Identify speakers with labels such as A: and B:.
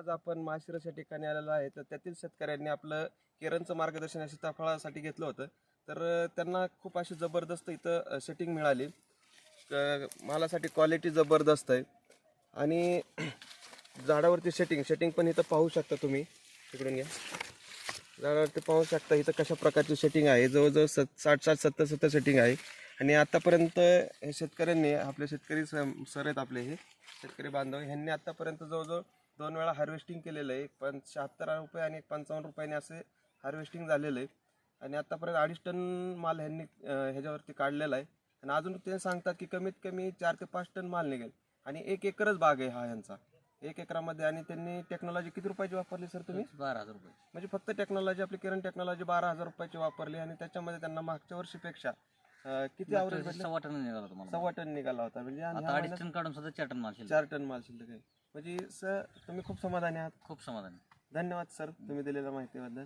A: आज आपण माशिरस या ठिकाणी आलेलो आहे तर त्यातील शेतकऱ्यांनी आपलं केरनचं मार्गदर्शन या सीताफळासाठी घेतलं होतं. तर त्यांना खूप अशी जबरदस्त इथं सेटिंग मिळाली. मालासाठी क्वालिटी जबरदस्त आहे. आणि झाडावरती सेटिंग सेटिंग पण इथं पाहू शकता तुम्ही. तिकडून घ्या. झाडावरती पाहू शकता इथं कशा प्रकारची सेटिंग आहे. जवळजवळ सत साठ साठ सत्तर सत्तर सेटिंग आहे. आणि आत्तापर्यंत हे शेतकऱ्यांनी आपले शेतकरी स- सर आहेत आपले हे शेतकरी बांधव ह्यांनी आत्तापर्यंत जवळजवळ दोन वेळा हार्वेस्टिंग केलेलं आहे. पण शहात्तर रुपये आणि पंचावन्न रुपयाने असे हार्वेस्टिंग झालेलं आहे. आणि आतापर्यंत अडीच टन माल ह्यांनी ह्याच्यावरती काढलेला आहे. आणि अजून ते सांगतात की कमीत कमी चार ते पाच टन माल निघेल. आणि एक एकरच बाग आहे हा ह्यांचा. एक एकरामध्ये आणि त्यांनी टेक्नॉलॉजी किती रुपयाची वापरली सर तुम्ही?
B: बारा हजार रुपये.
A: म्हणजे फक्त टेक्नॉलॉजी आपली किरण टेक्नॉलॉजी बारा हजार रुपयाची वापरली आणि त्याच्यामध्ये त्यांना मागच्या वर्षीपेक्षा अं, किती भेटलं?
B: सव्वा टन निघाला तुम्हाला
A: सव्वा टन निघाला होता. म्हणजे आणि
B: आता
A: ह्या
B: अडीच
A: महिन्यात
B: टन काढून सुद्धा चार टन माल शिल्लक
A: चार टन माल शिल्लक आहे. म्हणजे सर तुम्ही खूप समाधानी आहात.
B: खूप समाधान.
A: धन्यवाद सर तुम्ही दिलेल्या माहितीबद्दल.